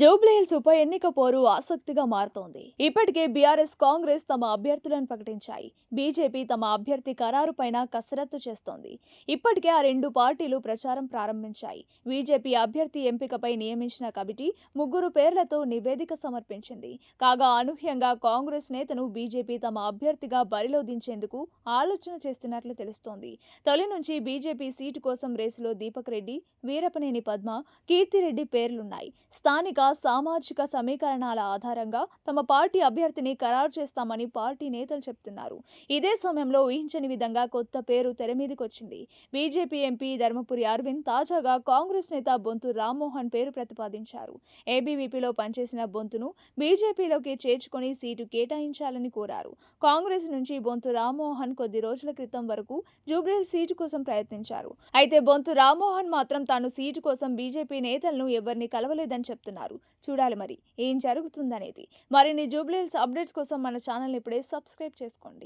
జూబ్లీహిల్స్ ఉప ఎన్నిక పోరు ఆసక్తిగా మారుతోంది. ఇప్పటికే బీఆర్ఎస్ కాంగ్రెస్ తమ అభ్యర్థులను ప్రకటించాయి. బీజేపీ తమ అభ్యర్థి ఖరారు పైన కసరత్తు చేస్తోంది. ఇప్పటికే ఆ రెండు పార్టీలు ప్రచారం ప్రారంభించాయి. బీజేపీ అభ్యర్థి ఎంపికపై నియమించిన కమిటీ ముగ్గురు పేర్లతో నివేదిక సమర్పించింది. కాగా అనూహ్యంగా కాంగ్రెస్ నేతను బీజేపీ తమ అభ్యర్థిగా బరిలో దించేందుకు ఆలోచన చేస్తున్నట్లు తెలుస్తోంది. తొలి నుంచి బీజేపీ సీటు కోసం రేసులో దీపక్ రెడ్డి వీరపనేని పద్మ కీర్తిరెడ్డి పేర్లున్నాయి. స్థానిక సామాజిక సమీకరణాల ఆధారంగా తమ పార్టీ అభ్యర్థిని ఖరారు చేస్తామని పార్టీ నేతలు చెబుతున్నారు ఇదే సమయంలో ఊహించని విధంగా కొత్త పేరు తెరమీదకొచ్చింది బీజేపీ ఎంపీ ధర్మపురి అరవింద్ తాజాగా కాంగ్రెస్ నేత బొంతు రామ్మోహన్ పేరు ప్రతిపాదించారు. ఏబీవీపీలో పనిచేసిన బొంతును బీజేపీలోకి చేర్చుకొని సీటు కేటాయించాలని కోరారు. కాంగ్రెస్ నుంచి బొంతు రామ్మోహన్ కొద్ది రోజుల క్రితం వరకు జూబ్లీహిల్స్ సీటు కోసం ప్రయత్నించారు. అయితే బొంతు రామ్మోహన్ మాత్రం తాను సీటు కోసం బీజేపీ నేతలను ఎవరిని కలవలేదని చెప్తున్నారు. చూడాలి మరి ఏం జరుగుతుందనేది. మరిన్ని జూబ్లీహిల్స్ అప్డేట్స్ కోసం మన ఛానల్ని ఇప్పుడే సబ్స్క్రైబ్ చేసుకోండి.